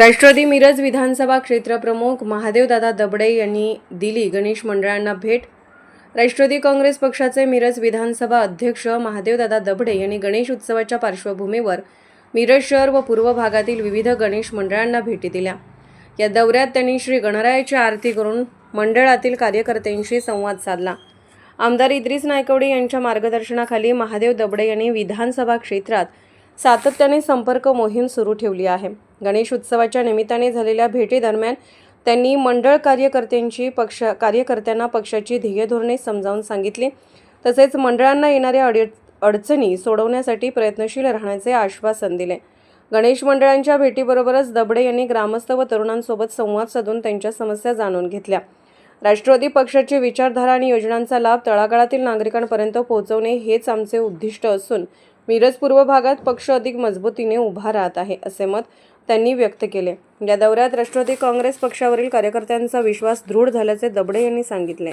राष्ट्रवादी मिरज विधानसभा क्षेत्रप्रमुख महादेवदादा दबडे यांनी दिली. गणेश मंडळांना भेट. राष्ट्रवादी काँग्रेस पक्षाचे मिरज विधानसभा अध्यक्ष महादेवदादा दबडे यांनी गणेश उत्सवाच्या पार्श्वभूमीवर मिरज शहर व पूर्व भागातील विविध गणेश मंडळांना भेटी दिल्या. या दौऱ्यात त्यांनी श्री गणरायाची आरती करून मंडळातील कार्यकर्त्यांशी संवाद साधला. आमदार इद्रिस नायकवडे यांच्या मार्गदर्शनाखाली महादेव दबडे यांनी विधानसभा क्षेत्रात सातत्याने संपर्क मोहीम सुरू ठेवली आहे. गणेश उत्सवाच्या निमित्ताने झालेल्या भेटीदरम्यान त्यांनी मंडळ कार्यकर्त्यांची पक्ष कार्यकर्त्यांना पक्षाची ध्येय धोरणे समजावून सांगितली. तसेच मंडळांना येणाऱ्या अडी अडचणी सोडवण्यासाठी प्रयत्नशील राहण्याचे आश्वासन दिले. गणेश मंडळांच्या भेटीबरोबरच दबडे यांनी ग्रामस्थ व तरुणांसोबत संवाद साधून त्यांच्या समस्या जाणून घेतल्या. राष्ट्रवादी पक्षाची विचारधारा आणि योजनांचा लाभ तळागाळातील नागरिकांपर्यंत पोहोचवणे हेच आमचे उद्दिष्ट असून मिरज पूर्व भागात पक्ष अधिक मजबूतीने उभा राहत आहे असे मत त्यांनी व्यक्त केले. या दौऱ्यात राष्ट्रवादी काँग्रेस पक्षावरील कार्यकर्त्यांचा विश्वास दृढ झाल्याचे दबडे यांनी सांगितले.